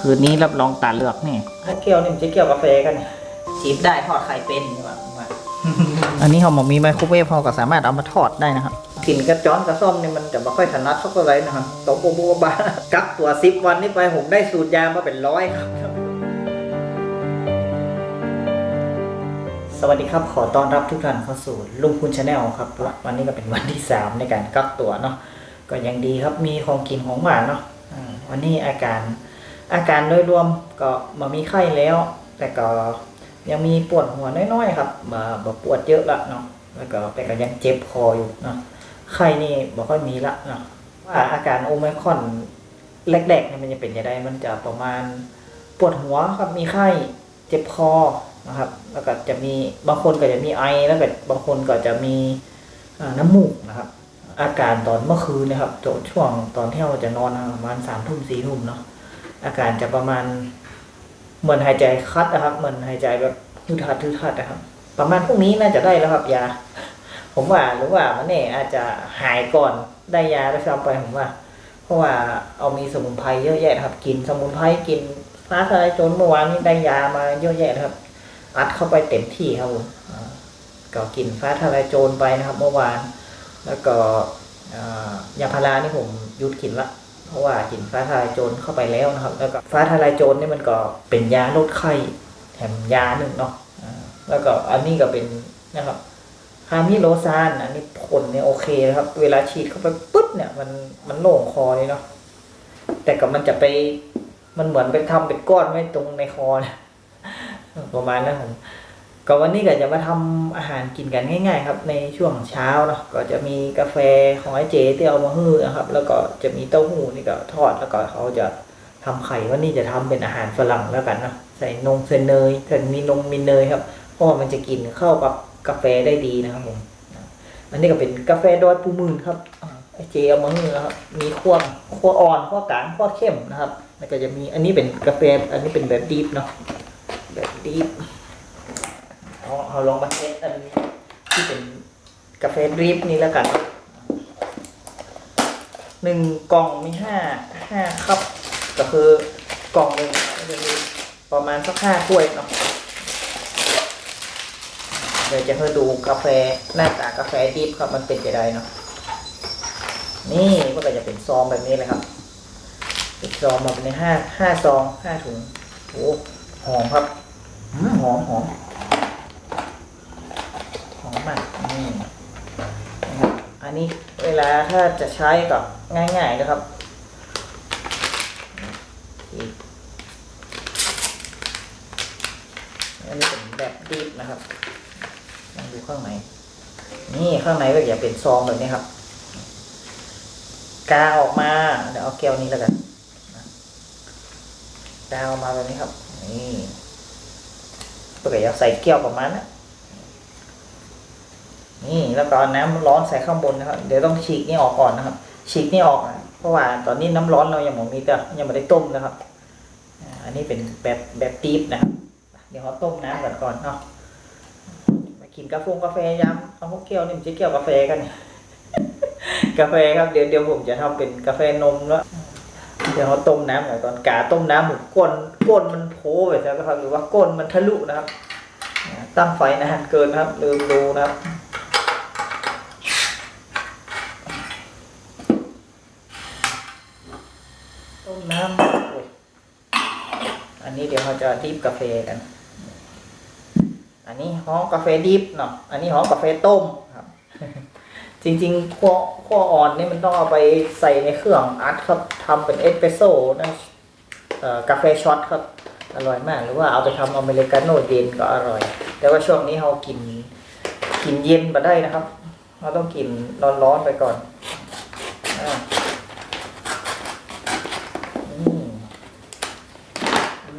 คืนนี้รับรองตาเลือกนี่ ถ้าเกี่ยวนี่มันจะเกี่ยวกาแฟกันจีบได้ทอดไข่เป็นใช่ปะว่าอันนี้เขาบอกมีไมโครเวฟเขาก็สามารถเอามาทอดได้นะครับกลิ่นกระจ้อนกระซ่อมนี่มันจะไม่ค่อยถนัดสักเท่าไหร่นะครับตกบัวบากักตัวสิบวันนี่ไปผมได้สูตรยามาเป็นร้อยครับ สวัสดีครับขอต้อนรับทุกท่านเข้าสู่ลุงคุณชาแนลครับวันนี้ก็เป็นวันที่สามในการกักตัวเนาะก็ยังดีครับมีของกินของหวานเนาะอ่าวันนี้อาการ อาการโดยรวมก็มามีไข้แล้ว แต่ก็ยังมีปวดหัวน้อยๆครับมาบ่ปวดเยอะละเนาะแล้วก็แต่ก็ยังเจ็บคออยู่เนาะไข้นี่บ่ค่อยมีละเนาะว่าอาการโอไมคอนแรกๆเนี่ยมันจะเป็นยังไงมันจะประมาณปวดหัวครับมีไข้เจ็บคอนะครับ แล้วก็จะมีบางคนก็จะมีไอแล้วก็บางคนก็จะมีน้ำมูกนะครับ อาการตอนเมื่อคืนนะครับจนช่วงตอนที่เราจะนอนประมาณสามทุ่มสี่ทุ่มเนาะ อาการจะประมาณ เหมือนหายใจคัดนะครับ เหมือนหายใจแบบทืดทัดทืดทัดนะครับ ประมาณพรุ่งนี้น่าจะได้แล้วครับยา ผมว่าหรือว่ามันเนี่ยอาจจะหายก่อนได้ยาแล้วซ้ำไปผมว่า เพราะว่าเอามีสมุนไพรเยอะแยะครับ กินสมุนไพรกินฟ้าทลายโจรเมื่อวานนี้ได้ยามาเยอะแยะครับ อัดเข้าไปเต็มที่ครับผมก็กินฟ้าทลายโจรไปนะครับ เมื่อวาน แล้วก็ยาพารานี่ผมหยุดกินละ เพราะว่ากินฟ้าทลายโจรเข้าไปแล้วนะครับ แล้วก็ฟ้าทลายโจรนี่มันก็เป็นยาลดไข้แถมยาหนึ่งเนาะแล้วก็อันนี้ก็เป็นนะครับฮามิโลซานอันนี้ผลเนี่ยโอเคนะครับ เวลาฉีดเข้าไปปุ๊บเนี่ยมันมันโล่งคอเลยเนาะแต่ก็มันจะไปมันเหมือนไปทำเป็นก้อนไว้ตรงในคอนี่ยประมาณนั้นผม ก็วันนี้ก็จะมาทำอาหารกินกันง่ายๆ ครับ ในช่วงเช้าเนาะก็จะมีกาแฟของไอ้เจที่เอามาฮื้อนะครับ แล้วก็จะมีเต้าหู้นี่ก็ทอดแล้วก็เขาจะทำไข่วันนี้จะทำเป็นอาหารฝรั่งแล้วกันเนาะใส่นมใส่เนยแต่มีนมมีเนยครับเพราะว่ามันจะกินเข้ากับกาแฟได้ดีนะครับผมอันนี้ก็เป็นกาแฟดอยปูมื่นครับไอ้เจเอามาฮื้อนะครับมีขั้วขั้วอ่อนขั้วกลางขั้วเข้มนะครับแล้วก็จะมีอันนี้เป็นกาแฟอันนี้เป็นแบบดีฟเนาะแบบดีฟ เอาลองมาเทสอันนี้ที่เป็นกาแฟดริฟนี่แล้วกันหนึ่งกล่องมีห้าห้าคัพก็คือกล่องหนึ่งจะมีประมาณสักห้าถ้วยเนาะเดี๋ยวจะให้ดูกาแฟหน้าตากาแฟดิฟครับมันเป็นจะไดเนาะนี่มันก็จะเป็นซองแบบนี้เลยครับเป็นซองมาเป็นห้าห้าซองห้าถุงโอ้หอมครับอืมหอมหอมหอมมากนี่นะครับ อันนี้เวลาถ้าจะใช้ก็ง่ายๆนะครับอันนี้เป็นแบบดิบนะครับลองดูข้างในนี่ข้างในก็จะเป็นซองแบบนี้ครับ กาออกมาเดี๋ยวเอาแก้วนี้แล้วกันดาวมาแบบนี้ครับ นี่ปกติจะใส่แก้วประมาณนะนี่ นี่แล้วก็เอาน้ำร้อนใส่ข้างบนนะครับ เดี๋ยวต้องฉีกนี่ออกก่อนนะครับ ฉีกนี่ออก เพราะว่าตอนนี้น้ำร้อนเรายังหมมีแต่ยังไม่ได้ต้มนะครับ อันนี้เป็นแบบแบบตีบนะครับ เดี๋ยวเขาต้มน้ำก่อนก่อนเนาะมากินกาแฟกาแฟยำเอาพวกแก้วนี่มันจะแก้วกาแฟกันกาแฟครับเดี๋ยวเดี๋ยวผมจะทำเป็นกาแฟนมแล้วเดี๋ยวเขาต้มน้ำหน่อยก่อนกาต้มน้ำหมูก้นก้นมันโผล่ไปแล้วนะครับหรือว่าก้นมันทะลุนะครับ ตั้งไฟนานเกินนะครับลืมดูนะครับ ต้มน้ำโอ้ยอันนี้ เราจะดิฟกาแฟกัน อันนี้ห้องกาแฟดิฟเนาะอันนี้ห้องกาแฟต้มครับ จริงๆขั้วขั้วอ่อนนี่มันต้องเอาไปใส่ในเครื่องอัดครับทำเป็นเอสเปรสโซ่นะเอ่อกาแฟช็อตครับ อร่อยมาก หรือว่าเอาไปทำอเมริกาโน่เย็นก็อร่อย แต่ว่าช่วงนี้เรากินกินเย็นมาได้นะครับ เราต้องกินร้อนๆไปก่อนอ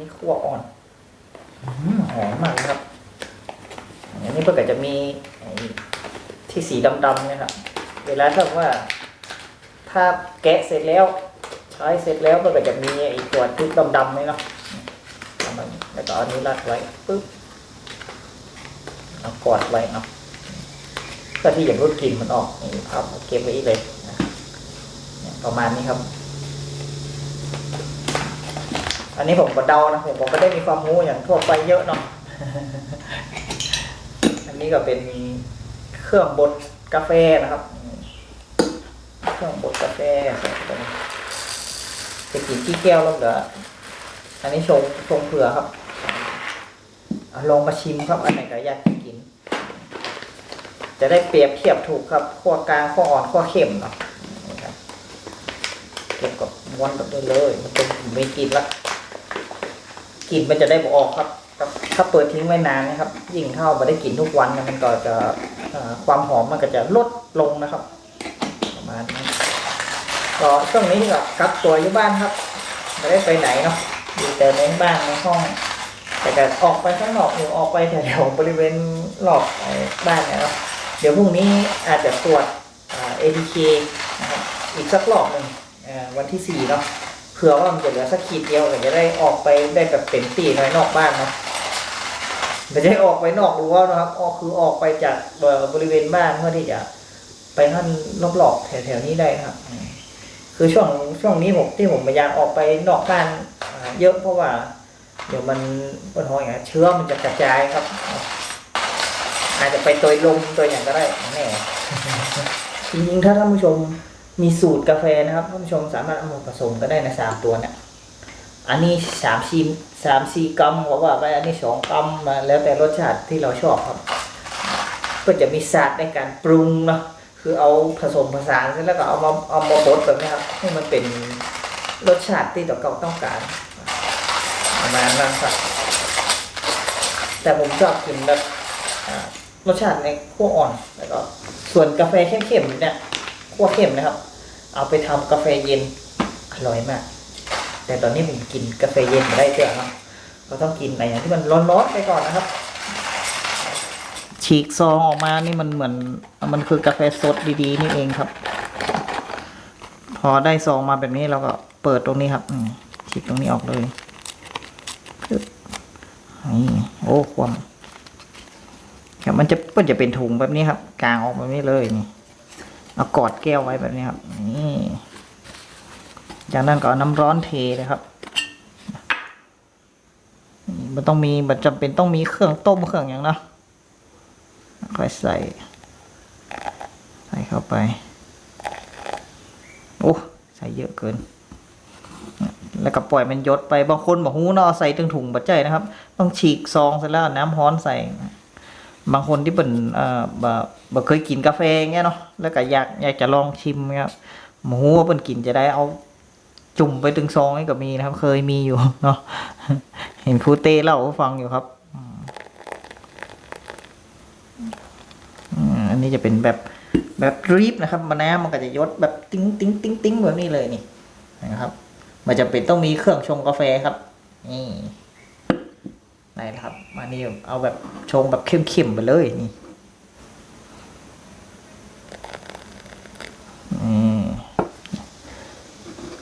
ม อันนี้ขั้วอ่อนหอมมากเลยครับ อันนี้เพื่อจะมีที่สีดำๆเนะครับ เวลาถ้าว่า ถ้าแกะเสร็จแล้ว ใช้เสร็จแล้วมันก็จะมีไอ้ตัวทุกดำๆนี่เนาะแล้วก็อานิ้รัดไว้ปึ๊บเอากอดไว้เนาะเพื่อที่จะรูดกลิ่นมันออกนี่ครับเก็บไว้เลย ประมาณนี้ครับ ใส่ อันนี้ผมก็เดานะผมก็ได้มีความรู้อย่างทั่วไปเยอะเนาะอันนี้ก็เป็นเครื่องบดกาแฟนะครับ เครื่องบดกาแฟจะกินที่แก้วแล้วเหรออันนี้ชงชงเผื่อครับอลองมาชิมครับอันไหนก็อยากกิน จะได้เปรียบเทียบถูกครับขั้วกลางขั้วอ่อนขั้วเค็มเนาะครับเก็บกับม้วนกับนี้เลย มันเป็นไม่กินละ กลิ่นมันจะได้บออกครับ ถ้าเปิดทิ้งไว้นานนะครับ ยิ่งเข้ามาได้กลิ่นทุกวันเนี่ยมันก็จะความหอมมันก็จะลดลงนะครับ ประมาณนั้ก็ช่วงนี้ก็กักตัวอยู่บ้านครับไม่ได้ไปไหนเนาะอยู่แต่ในบ้านในห้อง แต่ก็ออกไปข้างนอกหรือออกไปแถวๆบริเวณรอบไอ้บ้านเนี่ยเนาะเดี๋ยวพรุ่งนี้อาจจะตรวจเอทีเคนะครับอีกสักรอบหนึ่งวันที่สี่เนาะ ผื่อว่ามันจะเหลือสักขีดเดียวก็จะได้ออกไปได้แบบเต็มที่หน่อยนอกบ้านเนาะไม่ใช่ออกไปนอกรั้วนะครับออกคือออกไปจากบริเวณบ้านเพื่อที่จะ ไปนั่นรอบๆแถวๆนี้ได้นะครับ คือช่วงช่วงนี้ผมที่ผมพยายามออกไปนอกบ้านเยอะเพราะว่า เดี๋ยวมันบนหอยเชื้อมันจะกระจายครับ อาจจะไปตัวลมตัวอย่างก็ได้แน่จริงๆถ้าท่านผู้ชม มีสูตรกาแฟนะครับท่านผู้ชมสามารถเอามาผสมก็ได้ในสามตัวเนี่ยอันนี้สามชีสามสี่กรัมบอกว่าไปอันนี้สองกรัมมาแล้วแต่รสชาติที่เราชอบครับ ก็จะมีศาสตร์ในการปรุงเนาะคือเอาผสมผสานเสร็จแล้วก็เอามาเอามาบดแบบนี้ครับให้มันเป็นรสชาติที่เราต้องการประมาณนั้นครับแต่ผมชอบกินแบบรสชาติในขั้วอ่อนแล้วก็ส่วนกาแฟเข้มๆเนี่ยขั้วเข้มนะครับ เอาไปทำกาแฟเย็นอร่อยมาก แต่ตอนนี้ผมกินกาแฟเย็นไม่ได้เจ้าครับเราต้องกินอะไรที่มันร้อนๆไปก่อนนะครับ ฉีกซองออกมานี่มันเหมือน มันคือกาแฟสดดีๆ นี่เองครับ พอได้ซองมาแบบนี้เราก็เปิดตรงนี้ครับฉีกตรงนี้ออกเลยนี่โอ้ความครับมันจะมันจะเป็นถุงแบบนี้ครับ กลางออกแบบนี้เลยนี่ เอากอดแก้วไว้แบบนี้ครับนี่จากนั้นก็เอาน้ำร้อนเทเลยครับมันต้องมีมันจำเป็นต้องมีเครื่องต้มเครื่องอย่างเนาะค่อยใส่ ใส่เข้าไป โอ้ใส่เยอะเกิน แล้วก็ปล่อยมันยดไปบางคนบอกหูเนาะเอใส่ถึงถุงบัดใจนะครับ ต้องฉีกซองเสร็จแล้วน้ำร้อนใส่ บางคนที่เป็นเอ่อบ่บ่เคยกินกาแฟเงี้ยเนาะแล้วก็อยากอยากจะลองชิมครับหมูว่าเป็นกินจะได้เอาจุ่มไปถึงซองนี่ก็มีนะครับ เคยมีอยู่เนาะเห็นครูเต้เล่าฟังอยู่ครับอันนี้จะเป็นแบบแบบรีบนะครับมาน้ำมันก็จะยดแบบติ้งติ้งติ้งติ้งแบบนี้เลยนี่นะครับ มันจะเป็นต้องมีเครื่องชงกาแฟครับนี่ ได้แล้วครับมานี่เอาแบบชงแบบเข้มๆไปเลยนี่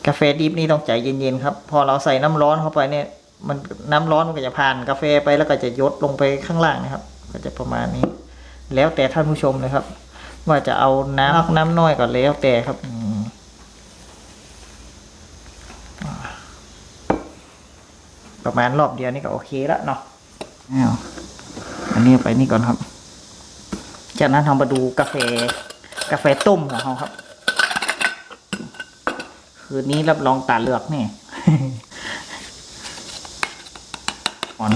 กาแฟดิบนี่ต้องใจเย็นๆครับ พอเราใส่น้ำร้อนเข้าไปเนี่ย มันน้ำร้อนมันก็จะผ่านกาแฟไปแล้วก็จะยดลงไปข้างล่างนะครับ ก็จะประมาณนี้ แล้วแต่ท่านผู้ชมเลยครับ ว่าจะเอาน้ำน้ำน้อยก็แล้วแต่ครับประมาณรอบเดียวนี่ก็โอเคแล้วเนาะ อ้าวอันนี้เอาไปนี่ก่อนครับ จากนั้นเรามาดูกาแฟกาแฟต้มของเราครับ คืนนี้รับรองตาเลือกนี่อ่อน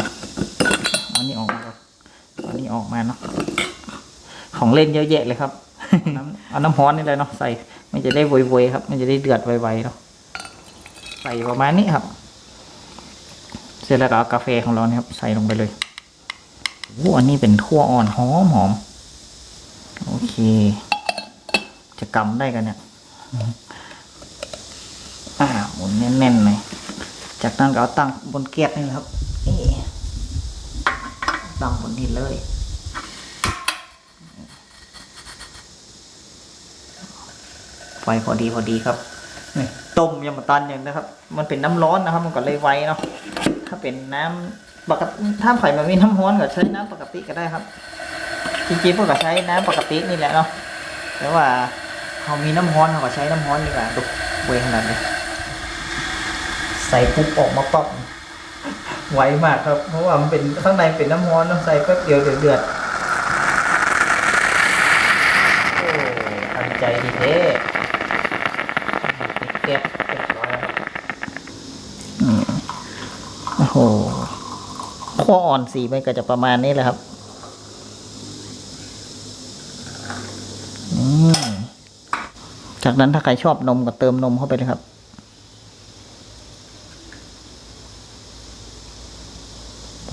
เอันนี้ออกมาครับอันนี้ออกมาเนาะของเล่นเยอะแยะเลยครับเอาน้ำร้อนนี่เลยเนาะใส่มันจะได้ไวๆครับ มันจะได้เดือดไวๆเนาะใส่ประมาณนี้ครับ เสร็จแล้วก็เอากาแฟของเราเนี่ยครับ ใส่ลงไปเลย โอ้อันนี้เป็นขั้วอ่อนหอมหอมโอเค จะกำได้กันเนี่ยอ่าหมุนแน่นๆเลยจากนั้นก็เอาตั้งบนเกียร์นี่ครับนี่ตั้งบนนี้เลยไฟพอดีพอดีครับนี่ต้มยำมะตันอย่างนะครับ มันเป็นน้ำร้อนนะครับ มันก็เลยไวเนาะถ้าเป็นน้ำ ปกติถ้าไผ่มันมีน้ำร้อนก็ใช้น้ำปกติก็ได้ครับ จริงๆพวกก็ใช้น้ำปกตินี่แหละเนาะแต่ว่าเขามีน้ำร้อนเขาก็ใช้น้ำร้อนดีกว่าดูเวขนาดนี้ใส่ปุ๊บออกมาปั๊บไวมากครับ เพราะว่ามันเป็นข้างในเป็นน้ำร้อนต้องใส่แป๊บเดียวเดือดเดือดโอ้ทันใจดีเด้ปิดแก๊สเรียบร้อยแล้วครับอืมโอ้โห ขั้วอ่อนสีมันก็จะประมาณนี้แหละครับจากนั้นถ้าใครชอบนมก็เติมนมเข้าไปเลยครับ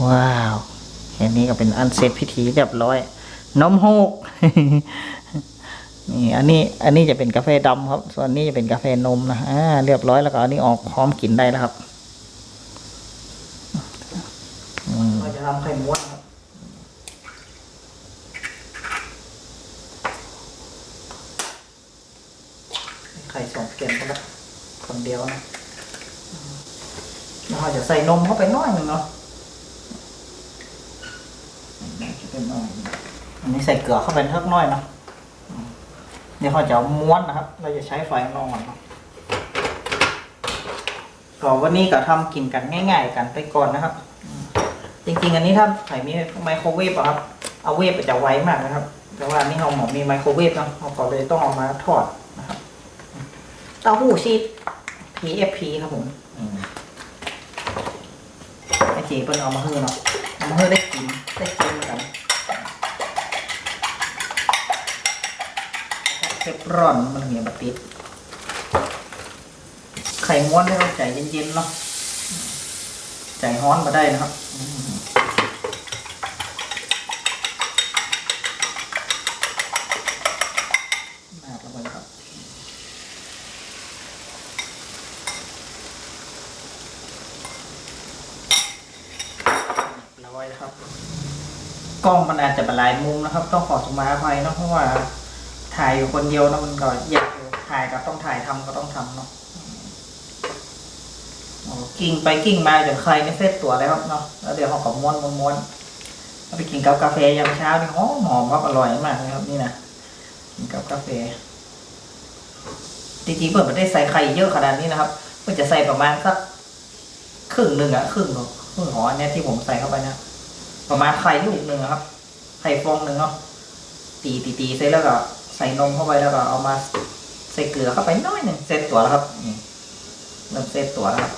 ว้าวแค่นี้ก็เป็นอันเสร็จพิธีเรียบร้อย นมหกนี่อันนี้อันนี้จะเป็นกาแฟดำครับ ส่วนนี้จะเป็นกาแฟนมนะอ่าเรียบร้อยแล้วก็อันนี้ออกพร้อมกินได้แล้วครับเราจะทำไข่ม้วนครับ ไข่สองเปลี่ยนก็ได้คนเดียวนะแล้วเราจะ ใส่นมเข้าไปหน้อยหนึ่งเนาะจะเป็นหน่อยอันนี้ใส่เกลือเข้าไปเล็กน้อยเนาะเดี๋ยวเขาจะเอาม้วนนะครับ เราจะใช้ไฟอ่อนเนาะก็วันนี้ก็ทำกินกันง่าย ๆ กันไปก่อนนะครับ จริงๆ อันนี้ถ้าใครมีไมโครเวฟอะครับ เอาเวฟจะไวมากนะครับ แต่ว่าอันนี่เราหมอมีไมโครเวฟเนาะเราก็เลยต้องเอามาทอดนะครับ เต้าหู้ชีส PFP ครับผม เจีเปิ้ลเอามาเฮือเนาะเอามาเฮือได้กินได้กินเหมือนกันเผ็ดร้อนมันเหนียวบัติดไข่ม้วนให้เราใจเย็นๆเนาะใจฮ้อนมาได้นะครับ นาบลงไปเลยครับ ร้อยครับ กล้ องมันอาจจะเป็นหลายมุมนะครับ ต้องขอสมาอภัยเนาะเพราะว่าถ่ายอยู่คนเดียวนะมันก็ยากอยู่ถ่ายก็ต้องถ่ายทำก็ต้องทำเนาะกิ่งไปกิ่งมาจนใครไม่เสร็จตัวแล้วเนาะแล้วเดี๋ยวเขาก็ม้วนม้วนม้วนเอาไปกินกับกาแฟยามเช้านี่หอมหอมครับอร่อยมากเลยครับนี่นะกินกับกาแฟจริงๆเปิดไม่ได้ใส่ไข่เยอะขนาดนี้นะครับเพื่อจะใส่ประมาณสักครึ่งหนึ่งอะครึ่งของครึ่งของอันเนี้ยที่ผมใส่เข้าไปนะประมาณไข่ลูกหนึ่งอะครับ ไข่ฟองหนึ่งเนาะตีตีตีเสร็จแล้วก็ใส่นมเข้าไปแล้วก็เอามาใส่เกลือเข้าไปน้อยหนึ่งเสร็จตัวแล้วครับนี่เริ่มเสร็จตัวแล้วครับ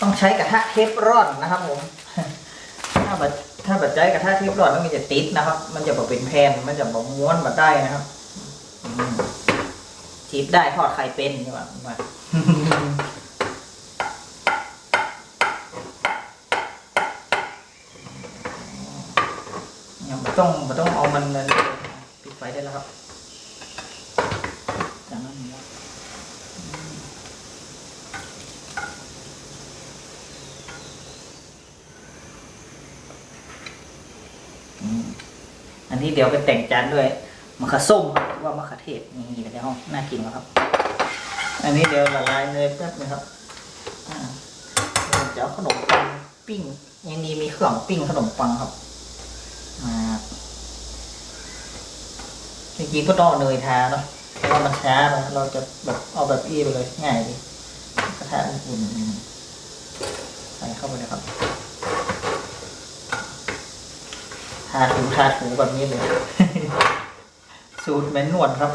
ต้องใช้กระทะเทฟรอนนะครับผมถ้าแบบถ้าแบบใช้กระทะเทฟรอนมันจะติดนะครับ มันจะแบบเป็นแผ่นมันจะแบบม้วนมาได้นะครับอืมจีบได้ทอดไข่เป็นใช่ไหมมา ยังไม่ ต้องไม่ต้องเอามันเลยปิดไฟได้แล้วครับจากนั้นม้วนอืมอันนี้เดี๋ยวไปแต่งจานด้วยมะขือส้มหรือว่ามะขือเทศนี่ในห้องน่ากินครับ อันนี้เดี๋ยวละลายเนยแป๊บนึงครับเดี๋ยวจะเอาขนมปังปิ้งยังดีมีเครื่องปิ้งขนมปังครับอ่าจ ริงๆก็ต้องเอาเนยทาเนาะเพราะว่ามันช้าเราจะแบบเอาแบบอี้ไปเลยง่ายดีกระทะอุ่นๆใส่เข้าไปเลยครับทาถูทาถูแบบนี้เลยสูตรแมนนวลครับ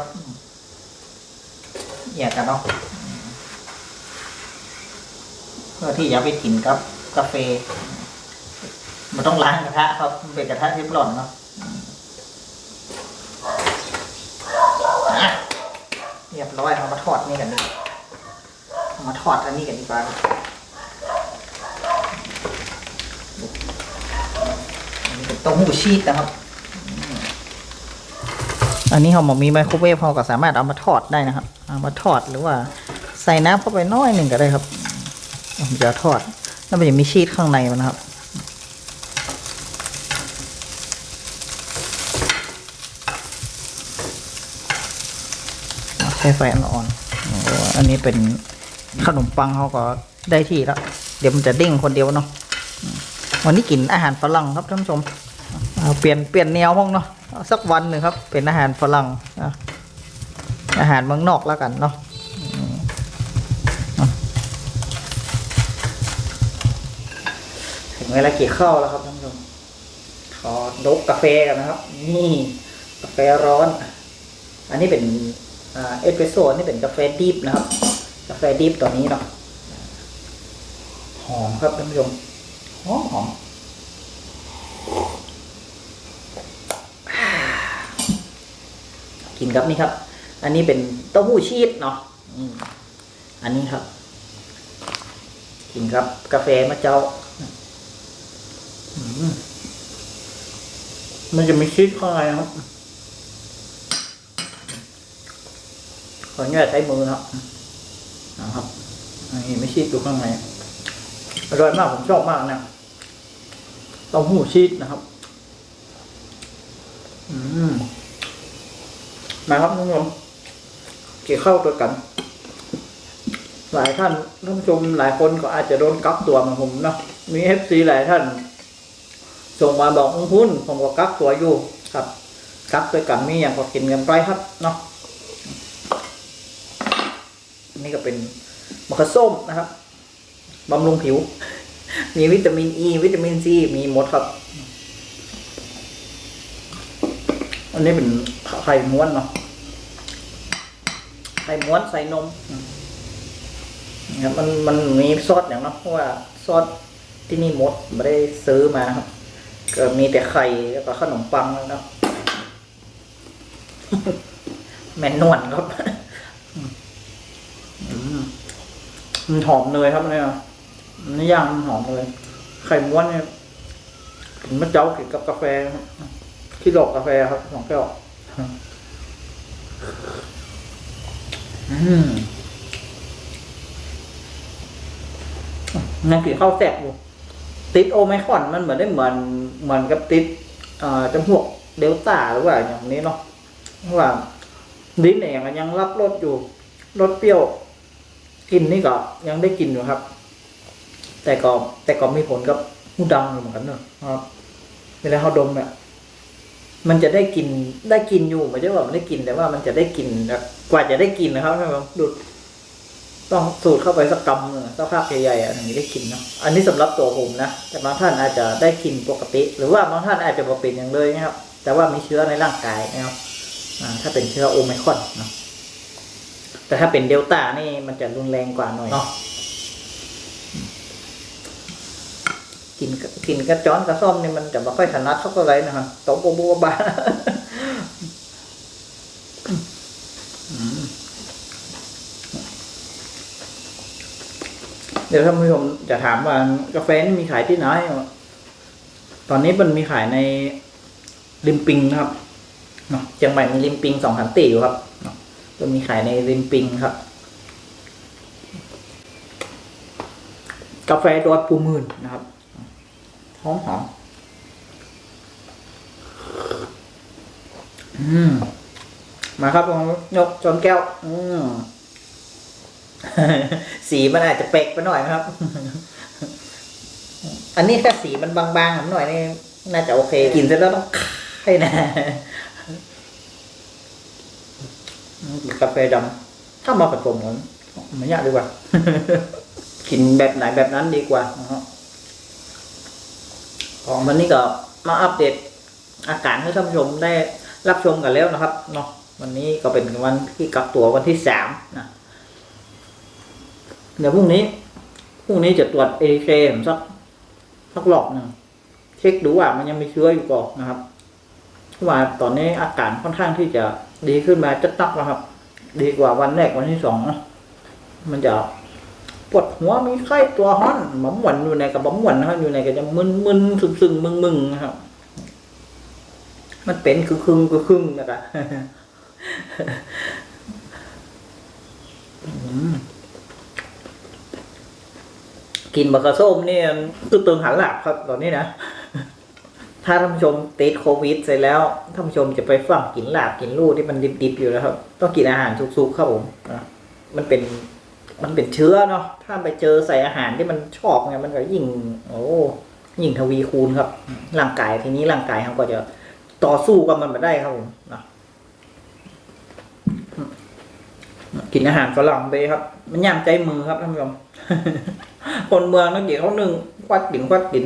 อยากกันเนาะเพื่อที่จะไปกินกับกาแฟมันต้องล้างกระทะครับเป็นกระทะเทฟลอนเนาะ เรียบร้อยเอามาทอดนี่กันดีเอามาทอดอันนี้กันดีกว่าอันนี้เป็นเต้าหู้ชีสนะครับ อันนี้เราบอกมีไมโครเวฟเราก็สามารถเอามาทอดได้นะครับ เอามาทอดหรือว่าใส่น้ำเข้าไปน้อยหนึ่งก็ได้ครับผมจะทอดแล้วมันจะมีชีสข้างในมันนะครับ ช้ไฟอ่อนๆอันนี้เป็นขนมปังเขาก็ได้ที่แล้ว เดี๋ยวมันจะเด้งคนเดียวเนาะวันนี้กินอาหารฝรั่งครับท่านผู้ชมเปลี่ยนเปลี่ยนแนวห้องเนาะสักวันหนึ่งครับ เป็นอาหารฝรั่งอาหารเมืองนอกแล้วกันเนาะถึงเวลากี่ข้าวแล้วครับท่านผู้ชมขอดกกาแฟกันนะครับ นี่กาแฟร้อน อันนี้เป็น เอสเปรสโซ่นี่เป็นกาแฟดิบนะครับ กาแฟดิบตัวนี้เนาะหอมครับท่านผู้ชมหอมหอมกินครับนี่ครับ อันนี้เป็นเต้าหู้ชีสเนาะอันนี้ครับ กินครับ กาแฟมะเจ้าอืมมันจะมีชีสข้างในครับ ขออนุญาตใช้มือนะครับนะครับอันนี้ไม่ชีสอยู่ข้างในอร่อยมากผมชอบมากนะเต้าหู้ชีสนะครับ อืมมาครับท่านเกี่ยวข้าวตัวกัน หลายท่านท่านผู้ชมหลายคนก็อาจจะโดนกักตัวเหมือนผมเนาะมีเอฟซีหลายท่าน ส่งมาบอกอุ้งพุ่นผมก็กักตัวอยู่ครับกักตัวกันมีอย่างก็กินกันไปครับเนาะ นี่ก็เป็นมะเขือส้มนะครับบำรุงผิว มีวิตามินอ e, ีวิตามินซีมีหมดครับ อันนี้เป็นไข่ม้วนเนาะไข่ม้วนใส่นมนะครับมันมันมีซอสอย่างเนาะเพราะว่าซอสที่นี่หมดไม่ได้ซื้อมาครับ ก็มีแต่ไข่แล้วก็ขนมปังแล้วเนาะแม่นวลครับ อืม มันหอมเนยครับเนี่ยนี่ย่างมันหอมเลย ไข่ม้วนเนี่ยกินมะเจ้ากินกับกาแฟที่หลอกกาแฟครับสองแก้วอืมยังกินข้าวแซ่บอยู่ติดโอไมคอนมันเหมือนได้เหมือนเหมือนกับติดเอ่อจมูกเดลต้าหรือว่าอย่างนี้เนาะเพราะว่าลิ้นเองมันยังรับรสอยู่รสเปรี้ยว กินนี่ก็ยังได้กินอยู่ครับ แต่ก็แต่ก็มีผลกับหูดังเหมือนกันเนอะครับเวลาเขาดมเนี่ยมันจะได้กินได้กินอยู่ไม่ใช่ว่ามันได้กินแต่ว่ามันจะได้กินกว่าจะได้กินนะครับท่านผู้ชมดูดต้องสูดเข้าไปสักกำหนึ่งสักพักใหญ่ๆอะถึงได้กินเนาะอันนี้สำหรับตัวผมนะแต่บางท่านอาจจะได้กินปกติ หรือว่าบางท่านอาจจะมาเป็นอย่างเลยนะครับ แต่ว่ามีเชื้อในร่างกายนะครับถ้าเป็นเชื้อโอไมคอนเนาะ แต่ถ้าเป็นเดลต้านี่มันจะรุนแรงกว่าหน่อย เนาะกินกับกินกระจ้อนกระซ่อมนี่มันจะไม่ค่อยถนัดเท่าไหร่นะครับตบบัวบาอืมเดี๋ยวท่านผู้ชมจะถามว่ากาแฟนี่มีขายที่ไหน ตอนนี้มันมีขายในริมปิงนะครับเนาะเชียงใหม่มีริมปิงสองขันตีอยู่ครับเนาะ ก็มีขายในริมปิงครับ กาแฟดอยปูมื่นนะครับหอมหอมอืมมาครับลองยกจนแก้ว อืมสีมันอาจจะเป๊กไปหน่อยนะครับ อันนี้แค่สีมันบางๆหน่อยนี่น่าจะโอเค กินเสร็จแล้วต้องให้นะ กาแฟดำถ้ามาผสมกันไม่ยากดีกว่า กินแบบไหนแบบนั้นดีกว่าของวันนี้ก็มาอัปเดตอาการให้ท่านผู้ชมได้รับชมกันแล้วนะครับเนาะวันนี้ก็เป็นวันที่กักตัววันที่สามนะเดี๋ยวพรุ่งนี้พรุ่งนี้จะตรวจเอเคสักสักหลอกหนึ่งเช็คดูว่ามันยังมีเชื้ออยู่ก่อนนะครับเพราะว่าตอนนี้อาการค่อนข้างที่จะ ดีขึ้นมาจัดนักนะครับ ดีกว่าวันแรกวันที่สองนะมันจะปวดหัวมีไข้ตัวห้อนบะหมวนอยู่ในกับบะหวนนะครับอยู่ในก็จะมึนมึนซึมซึมมึงมึงนะครับ มันเป็นคือครึ่งคือครึ่งนะครับกินบักกะส้มนี่คือเติงหันหลับครับตอนนี้นะ ถ้าท่านผู้ชมติดโควิดเสร็จแล้วท่านผู้ชมจะไปฝั่งกินลาบกินลูกที่มันดิบๆอยู่แล้วครับ ต้องกินอาหารสุกๆครับผมมันเป็นมันเป็นเชื้อเนาะถ้าไปเจอใส่อาหารที่มันชอบไงมันก็ยิ่ง โอ้ยิ่งทวีคูณครับ ร่างกายทีนี้ร่างกายเขาก็จะต่อสู้กับมันมาได้ครับผมนะกินอาหารฝรั่งไปครับ มันย่างใจมือครับท่านผู้ชมคนเมืองนักเกียเขาหนึ่งควัดดินควัดดิน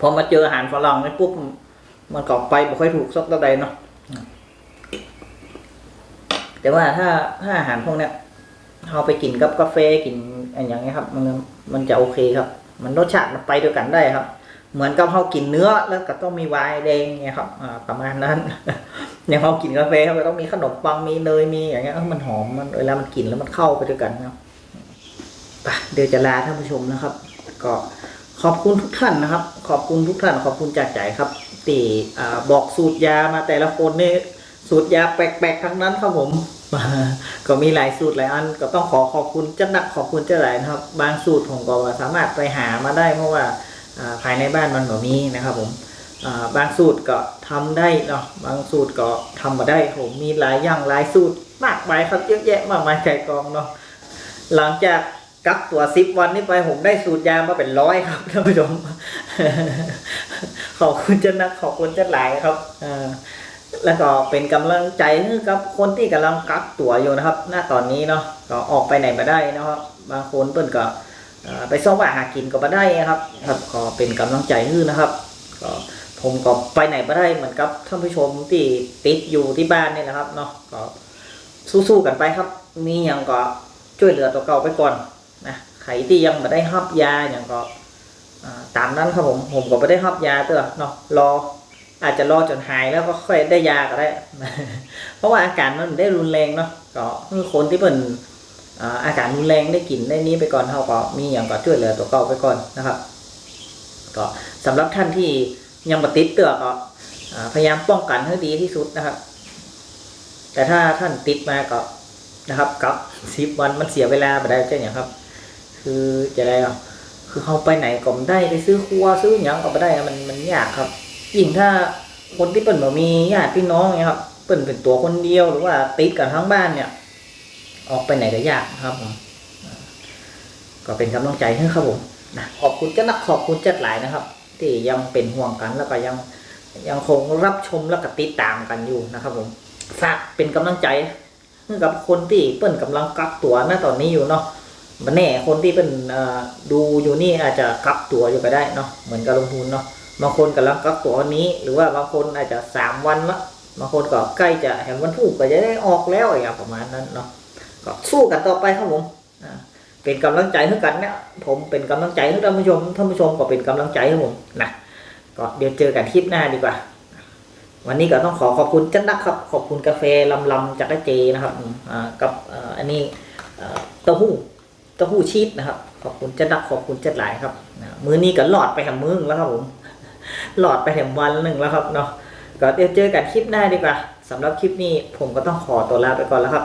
พอมาเจออาหารฝรั่งนี่ปุ๊บมันก็ไปบ่ค่อยถูกสักเท่าใดเนาะแต่ว่าถ้าถ้าอาหารพวกเนี้ยเราไปกินกับกาแฟกินอันอย่างเงี้ยครับ มันมันจะโอเคครับ มันรสชาติมันไปด้วยกันได้ครับ เหมือนกับเรากินเนื้อแล้วก็ต้องมีไวน์แดงเงี้ยครับประมาณนั้นอย่างเรากินกาแฟเราต้องมีขนมปังมีเนยมีอย่างเงี้ยมันหอมมันเวลามันกินแล้วมันเข้าไปด้วยกันเนาะไปเดี๋ยวจะลาท่านผู้ชมนะครับ ก็ ขอบคุณทุกท่านนะครับ ขอบคุณทุกท่าน ขอบคุณจากใจครับตีอ่บอกสูตรยามาแต่ละคนนี่สูตรยาแปลกๆทั้งนั้นครับผม ก็มีหลายสูตรหลายอัน ก็ต้องขอขอบคุณเจ้าหนักขอบคุณเจ้าหลายนะครับ บางสูตรผมก็สามารถไปหามาได้เพราะว่าภายในบ้านมันแบบมีนะครับผมบางสูตรก็ทำได้เนาะบางสูตรก็ทำมาได้ผมมีหลายอย่างหลายสูตรมากมายครับเยอะแยะมากมายไก่กองเนาะหลังจาก กักตัวสิบวันนี้ไปผมได้สูตรยามาเป็นร้อยครับท่านผู้ชมขอบคุณเจ้านักขอบคุณเจ้าหลายครับอ่าแล้วก็เป็นกำลังใจให้กับคนที่กำลังกักตัวอยู่นะครับ หน้าตอนนี้เนาะก็ออกไปไหนมาได้นะครับ บางคนเปิ้นก็ไปซ่อมว่าหากินก็มาได้นะครับ ครับก็เป็นกำลังใจให้นะครับก็ผมก็ไปไหนมาได้เหมือนกับท่านผู้ชมที่ติดอยู่ที่บ้านนี่นะครับเนาะก็สู้ๆกันไปครับ มีอย่างก็ช่วยเหลือตัวเก่าไปก่อน ใครที่ยังไม่ได้รับยาอย่างก็ตามนั้นครับผมผมก็ไม่ได้รับยาเตอเนาะรอ อาจจะรอจนหายแล้วก็ค่อยได้ยาก็ได้ เพราะว่าอาการมันได้รุนแรงเนาะก็คือคนที่เป็นอาการรุนแรงได้กลิ่นได้นี้ไปก่อนเขาก็มีอย่างก็ช่วยเหลือตัวเก่าไปก่อนนะครับ ก็สำหรับท่านที่ยังปติดเตือก็พยายามป้องกันให้ดีที่สุดนะครับ แต่ถ้าท่านติดมาก็นะครับกับสิบวันมันเสียเวลาไปได้ใช่ไหมครับ คือจะได้อะคือเขาไปไหนก็ไม่ได้ไปซื้อครัวซื้อหยังก็ไม่ได้มันมันยากครับยิ่งถ้าคนที่เปิ่นบ่มีญาติพี่น้องเนี่ยครับเปิ่นเป็นตัวคนเดียวหรือว่าติดกันทั้งบ้านเนี่ย ออกไปไหนก็ยากครับผมก็เป็นกำลังใจให้ครับผมนะขอบคุณเจ้านักขอบคุณเจ้าหลายนะครับ ที่ยังเป็นห่วงกันแล้วก็ยังยังคงรับชมแล้วก็ติดตามกันอยู่นะครับ ผมฝากเป็นกำลังใจให้กับคนที่เปิ่นกำลังกักตัวณตอนนี้อยู่เนาะ มันแน่คนที่เป็นดูอยู่นี่อาจจะกักตัวอยู่ก็ได้เนาะเหมือนกับลงทุนเนาะบางคนกำลังกักตัววันนี้ หรือว่าบางคนอาจจะสามวันละบางคนก็ใกล้จะแห่งวันถูกก็จะได้ออกแล้วอย่างประมาณนั้นเนาะก็สู้กันต่อไปครับผมเป็นกำลังใจให้กันเนี่ยผมเป็นกำลังใจให้ท่านผู้ชมท่านผู้ชมก็เป็นกำลังใจให้ผมนะก็เดี๋ยวเจอกันคลิปหน้าดีกว่า วันนี้ก็ต้องขอขอบคุณจันนักครับ ขอบคุณกาแฟลำลำจากเจนะครับอ่ากับอันนี้เอ่อเต้าหู้ ต้าหู้ชีสนะครับ ขอบคุณจันนักขอบคุณจัดหลายครับมือนี้ก็หลอดไปแหมมือึงแล้วครับผมหลอดไปแถมวันหนึ่งแล้วครับเนาะก็เดี๋ยวเจอกันคลิปหน้าดีกว่าสำหรับคลิปนี้ผมก็ต้องขอตัวลาไปก่อนแล้วครับ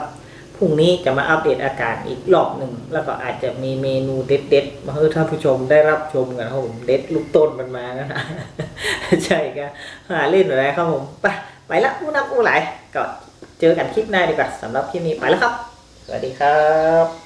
พรุ่งนี้จะมาอัปเดตอาการอีกรอบหนึ่ง แล้วก็อาจจะมีเมนูเด็ดๆมาให้ท่านผู้ชมได้รับชมกันครับผมเด็ดลูกต้นมันมานะใช่ครับหาเล่นอะไรครับผมไปไปละอู้นักอู้ไหลายก็เจอกันคลิปหน้าดีกว่าสำหรับคลิปนี้ไปแล้วครับ สวัสดีครับ